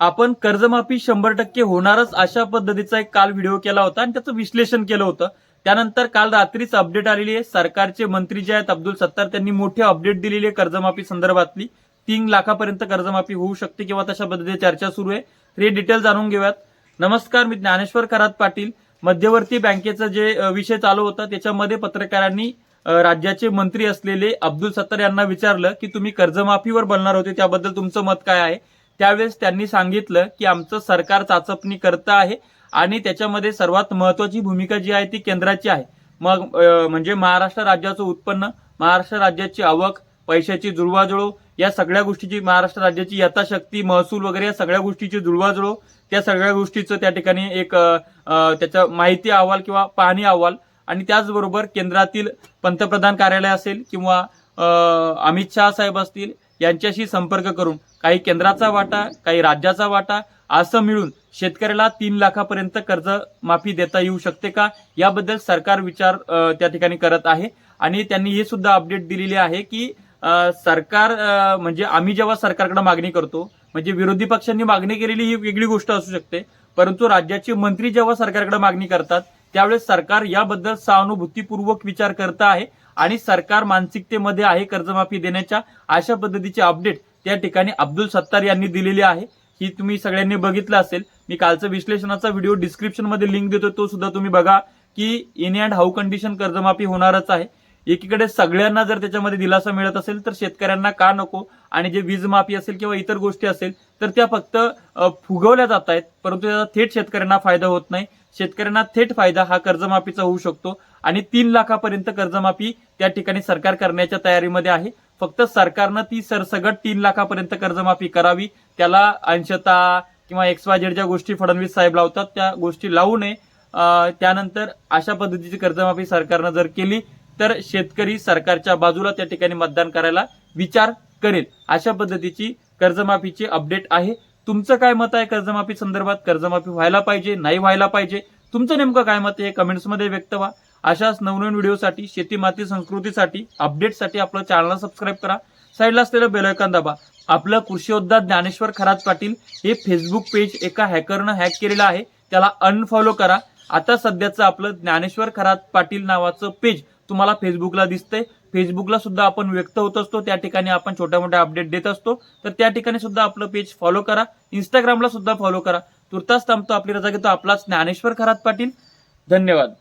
आपण कर्जमाफी शंभर टक्के होणारच अशा पद्धतीचा एक काल व्हिडिओ केला होता आणि त्याचं विश्लेषण केलं होतं. त्यानंतर काल रात्रीच अपडेट आलेली आहे. सरकारचे मंत्री जे आहेत अब्दुल सत्तार त्यांनी मोठी अपडेट दिलेली आहे कर्जमाफी संदर्भातली. तीन लाखापर्यंत कर्जमाफी होऊ शकते किंवा तशा पद्धतीची चर्चा सुरू आहे. हे डिटेल जाणून घेऊयात. नमस्कार मी ज्ञानेश्वर खरात पाटील. मध्यवर्ती बँकेचा जे विषय चालू होता त्याच्यामध्ये पत्रकारांनी राज्याचे मंत्री असलेले अब्दुल सत्तार यांना विचारलं की तुम्ही कर्जमाफीवर बोलणार होते त्याबद्दल तुमचं मत काय आहे? त्यावेळेस त्यांनी सांगितलं की आमचं सरकार चाचपणी करतं आहे आणि त्याच्यामध्ये सर्वात महत्वाची भूमिका जी आहे ती केंद्राची आहे. मग म्हणजे महाराष्ट्र राज्याचं उत्पन्न महाराष्ट्र राज्याची आवक पैशाची जुळवाजुळव या सगळ्या गोष्टीची महाराष्ट्र राज्याची यथाशक्ती महसूल वगैरे या सगळ्या गोष्टीची जुळवाजुळव त्या सगळ्या गोष्टीचं त्या ठिकाणी एक त्याचं त्याचा माहिती अहवाल किंवा पाहणी अहवाल आणि त्याचबरोबर केंद्रातील पंतप्रधान कार्यालय असेल किंवा अमित शहा साहेब असतील यांच्याशी संपर्क करून काही केंद्राचा वाटा काही राज्याचा वाटा असं मिळून शेतकऱ्याला तीन लाखापर्यंत कर्ज माफी देता येऊ शकते का? याबद्दल सरकार विचार त्या ठिकाणी करत आहे. आणि त्यांनी हे सुद्धा अपडेट दिलेली आहे की सरकार म्हणजे आम्ही जेव्हा सरकारकडे मागणी करतो म्हणजे विरोधी पक्षांनी मागणी केलेली ही वेगळी गोष्ट असू शकते. परंतु राज्याचे मंत्री जेव्हा सरकारकडे मागणी करतात त्यावेळेस सरकार याबद्दल सहानुभूतीपूर्वक विचार करत आहे. आणि सरकार मानसिकतेमध्ये आहे कर्जमाफी देण्याच्या अशा पद्धतीचे अपडेट त्या ठिकाणी अब्दुल सत्तार यांनी दिलेली आहे. ही तुम्ही सगळ्यांनी बघितलं असेल. मी कालचा विश्लेषणाचा व्हिडिओ डिस्क्रिप्शनमध्ये लिंक देतो तो सुद्धा तुम्ही बघा की इन अँड हाऊ कंडिशन कर्जमाफी होणारच आहे. एकीकडे सगळ्यांना जर त्याच्यामध्ये दिलासा मिळत असेल तर शेतकऱ्यांना का नको? आणि जे वीज माफी असेल किंवा इतर गोष्टी असेल तर त्या फक्त फुगवल्या जात आहेत. परंतु त्याचा थेट शेतकऱ्यांना फायदा होत नाही. शेतकऱ्यांना थेट फायदा हा कर्जमाफीचा होऊ शकतो. आणि तीन लाखापर्यंत कर्जमाफी त्या ठिकाणी सरकार करण्याच्या तयारीमध्ये आहे. फक्त सरकारनं ती सरसगट तीन लाखापर्यंत कर्जमाफी करावी. त्याला अंशता किंवा एक्स वाय झेड ज्या गोष्टी फडणवीस साहेब लावतात त्या गोष्टी लावू नये. त्यानंतर अशा पद्धतीची कर्जमाफी सरकारनं जर केली तर शेतकरी सरकारच्या बाजूला त्या ठिकाणी मतदान करायला विचार करेल. अशा पद्धतीची कर्जमाफीची अपडेट आहे. तुमचं काय मत आहे कर्जमाफी संदर्भात? कर्जमाफी व्हायला पाहिजे नाही व्हायला पाहिजे? तुमचं नेमकं काय मत आहे? कमेंट्समध्ये व्यक्त व्हा. अशाच नवनवीन व्हिडिओसाठी शेती माती संस्कृतीसाठी अपडेटसाठी आपलं चॅनल सबस्क्राईब करा. साईडला असलेलं बेलायकॉन दाबा. आपलं कृषी योद्धा ज्ञानेश्वर खरात पाटील हे फेसबुक पेज एका हॅकरनं हॅक केलेलं आहे. त्याला अनफॉलो करा. आता सध्याचं आपलं ज्ञानेश्वर खरात पाटील नावाचं पेज तुम्हाला फेसबुकला दिसतंय. फेसबुकला सुद्धा आपण व्यक्त होत असतो. त्या ठिकाणी आपण छोट्या मोठ्या अपडेट देत असतो. तर त्या ठिकाणी सुद्धा आपलं पेज फॉलो करा. इंस्टाग्रामला सुद्धा फॉलो करा. तुर्तास थांबतो. आपली रजा घेतो. आपलाच ज्ञानेश्वर खरात पाटील. धन्यवाद.